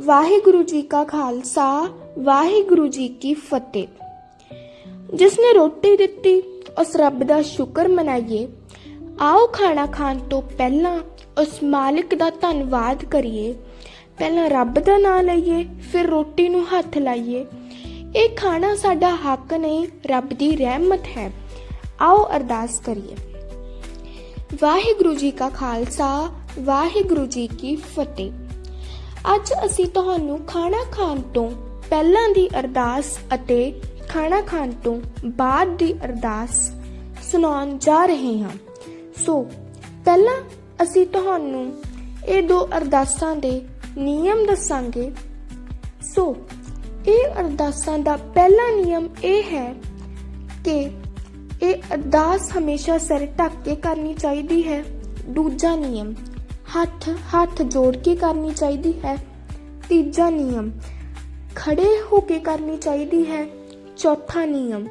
ਵਾਹਿਗੁਰੂ ਜੀ ਕਾ ਖਾਲਸਾ, ਵਾਹਿਗੁਰੂ ਜੀ ਕੀ ਫਤਿਹ। ਜਿਸ ਨੇ ਰੋਟੀ ਦਿੱਤੀ, ਉਸ ਰੱਬ ਦਾ ਸ਼ੁਕਰ ਮਨਾਈਏ। ਆਓ ਖਾਣਾ ਖਾਣ ਤੋਂ ਪਹਿਲਾਂ ਉਸ ਮਾਲਿਕ ਦਾ ਧੰਨਵਾਦ ਕਰੀਏ। ਪਹਿਲਾਂ ਰੱਬ ਦਾ ਨਾਮ ਲਈਏ, ਫਿਰ ਰੋਟੀ ਨੂੰ ਹੱਥ ਲਾਈਏ। ਇਹ ਖਾਣਾ ਸਾਡਾ ਹੱਕ ਨਹੀਂ, ਰੱਬ ਦੀ ਰਹਿਮਤ ਹੈ। ਆਓ ਅਰਦਾਸ ਕਰੀਏ। ਵਾਹਿਗੁਰੂ ਜੀ ਕਾ ਖਾਲਸਾ, ਵਾਹਿਗੁਰੂ ਜੀ ਕੀ ਫਤਿਹ। ਅੱਜ ਅਸੀਂ ਤੁਹਾਨੂੰ ਖਾਣਾ ਖਾਣ ਤੋਂ ਪਹਿਲਾਂ ਦੀ ਅਰਦਾਸ ਅਤੇ ਖਾਣਾ ਖਾਣ ਤੋਂ ਬਾਅਦ ਦੀ ਅਰਦਾਸ ਸੁਣਾਉਣ ਜਾ ਰਹੇ ਹਾਂ। ਸੋ, ਪਹਿਲਾਂ ਅਸੀਂ ਤੁਹਾਨੂੰ ਇਹ ਦੋ ਅਰਦਾਸਾਂ ਦੇ ਨਿਯਮ ਦੱਸਾਂਗੇ। ਸੋ, ਇਹ ਅਰਦਾਸਾਂ ਦਾ ਪਹਿਲਾ ਨਿਯਮ ਇਹ ਹੈ ਕਿ ਇਹ ਅਰਦਾਸ ਹਮੇਸ਼ਾ ਸਿਰ ਢੱਕ ਕੇ ਕਰਨੀ ਚਾਹੀਦੀ ਹੈ। ਦੂਜਾ ਨਿਯਮ ਹੱਥ ਹੱਥ ਜੋੜ ਕੇ ਕਰਨੀ ਚਾਹੀਦੀ ਹੈ। ਤੀਜਾ ਨਿਯਮ, ਖੜੇ ਹੋ ਕੇ ਕਰਨੀ ਚਾਹੀਦੀ ਹੈ। ਚੌਥਾ ਨਿਯਮ,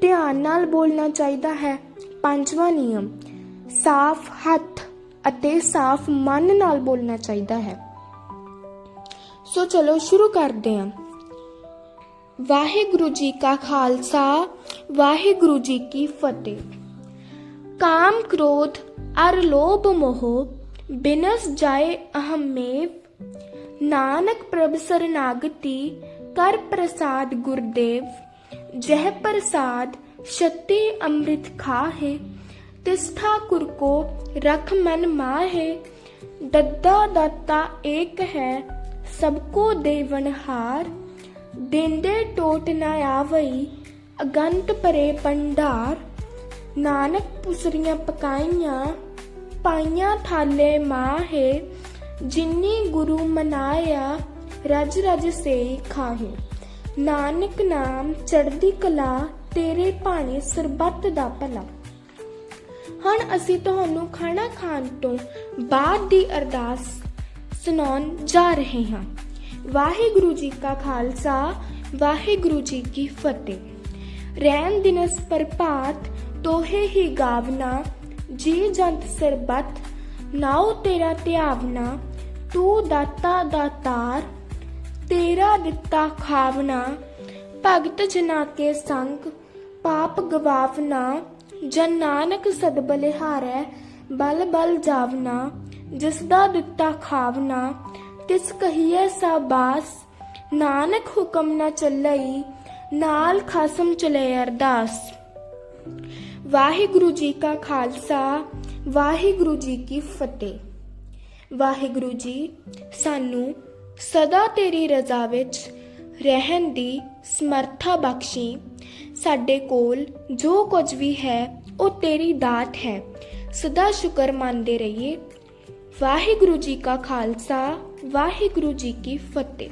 ਧਿਆਨ ਨਾਲ ਬੋਲਣਾ ਚਾਹੀਦਾ ਹੈ। ਪੰਜਵਾਂ ਨਿਯਮ, ਸਾਫ਼ ਹੱਥ ਅਤੇ ਸਾਫ਼ ਮਨ ਨਾਲ ਬੋਲਣਾ ਚਾਹੀਦਾ ਹੈ। ਸੋ ਚਲੋ ਸ਼ੁਰੂ ਕਰਦੇ ਹਾਂ। ਵਾਹਿਗੁਰੂ ਜੀ ਕਾ ਖਾਲਸਾ, ਵਾਹਿਗੁਰੂ ਜੀ ਕੀ ਫਤਿਹ। ਕਾਮ ਕ੍ਰੋਧ, ਅਰ ਲੋਭ ਮੋਹ ਬਿਨਸ ਜਾਏ ਅਹਮੇਵ, ਨਾਨਕ ਪ੍ਰਭ ਸਰਨਾਗਤੀ, ਕਰ ਪ੍ਰਸਾਦ ਗੁਰਦੇਵ, ਜਹ ਪ੍ਰਸਾਦ ਸ਼ਤੀ ਅੰਮ੍ਰਿਤ ਖਾਹੇ ਤਿਸ ਠਾਕੁਰ ਕੋ ਰਖ ਮਨ ਮਾਹੇ, ਦੱਦਾ ਦਾਤਾ ਏਕ ਹੈ, ਸਭ ਕੋ ਦੇਵਨਹਾਰ ਦਿੰਦੇ ਟੋਟ ਨਾ ਆਵਈ, ਅਗੰਤ ਪਰੇ ਪੰਡਾਰ, ਨਾਨਕ ਪੁਸਰੀਆਂ ਪਕਾਈਆਂ ਪਾਈਆਂ ਥਾਲੇ ਮਾਹੇ ਜਿਨੀ ਗੁਰੂ ਮਨਾਇਆ, ਰਜ ਰਜ ਸੇ ਖਾਹੇ। ਨਾਨਕ ਨਾਮ ਚੜ੍ਹਦੀ ਕਲਾ, ਤੇਰੇ ਭਾਣੇ ਸਰਬੱਤ ਦਾ ਭਲਾ। ਹੁਣ ਅਸੀਂ ਤੁਹਾਨੂੰ ਖਾਣਾ ਖਾਣ ਤੋਂ ਬਾਅਦ ਦੀ ਅਰਦਾਸ ਸੁਣਾਉਣ ਜਾ ਰਹੇ ਹਾਂ। ਵਾਹਿਗੁਰੂ ਜੀ ਕਾ ਖਾਲਸਾ, ਵਾਹਿਗੁਰੂ ਜੀ ਕੀ ਫਤਿਹ। ਰਹਿਣ ਦਿਨਸ ਪ੍ਰਭਾਤ, ਤੋਹੇ ਹੀ ਗਾਵਨਾ ਜੀ ਜੰਤ ਸਰਬਤ, ਨਾਉ ਤੇਰਾ ਧਿਆਵਨਾ ਤੂੰ ਦਾਤਾ ਦਾਤਾਰ ਤੇਰਾ ਦਿੱਤਾ ਖਾਵਨਾ ਭਗਤ ਜਨਾ ਕੇ ਸੰਗ, ਪਾਪ ਗਵਾਵਨਾ ਜਨ ਨਾਨਕ ਸਦ ਬਲਿਹਾਰੈ, ਬਲ ਬਲ ਜਾਵਨਾ ਜਿਸ ਦਾ ਦਿੱਤਾ ਖਾਵਨਾ ਤਿਸ ਕਹੀਏ ਸਾਬਾਸ ਨਾਨਕ ਹੁਕਮ ਨਾ ਚੱਲਈ, ਨਾਲ ਖਾਸਮ ਚਲੇ ਅਰਦਾਸ। ਵਾਹਿਗੁਰੂ ਜੀ ਕਾ ਖਾਲਸਾ, ਵਾਹਿਗੁਰੂ ਜੀ ਕੀ ਫਤਿਹ। ਵਾਹਿਗੁਰੂ ਜੀ, ਸਾਨੂੰ ਸਦਾ ਤੇਰੀ ਰਜ਼ਾ ਵਿੱਚ ਰਹਿਣ ਦੀ ਸਮਰੱਥਾ ਬਖਸ਼ੀ। ਸਾਡੇ ਕੋਲ ਜੋ ਕੁਝ ਵੀ ਹੈ, ਉਹ ਤੇਰੀ ਦਾਤ ਹੈ। ਸਦਾ ਸ਼ੁਕਰ ਮੰਨਦੇ ਰਹੀਏ। ਵਾਹਿਗੁਰੂ ਜੀ ਕਾ ਖਾਲਸਾ, ਵਾਹਿਗੁਰੂ ਜੀ ਕੀ ਫਤਿਹ।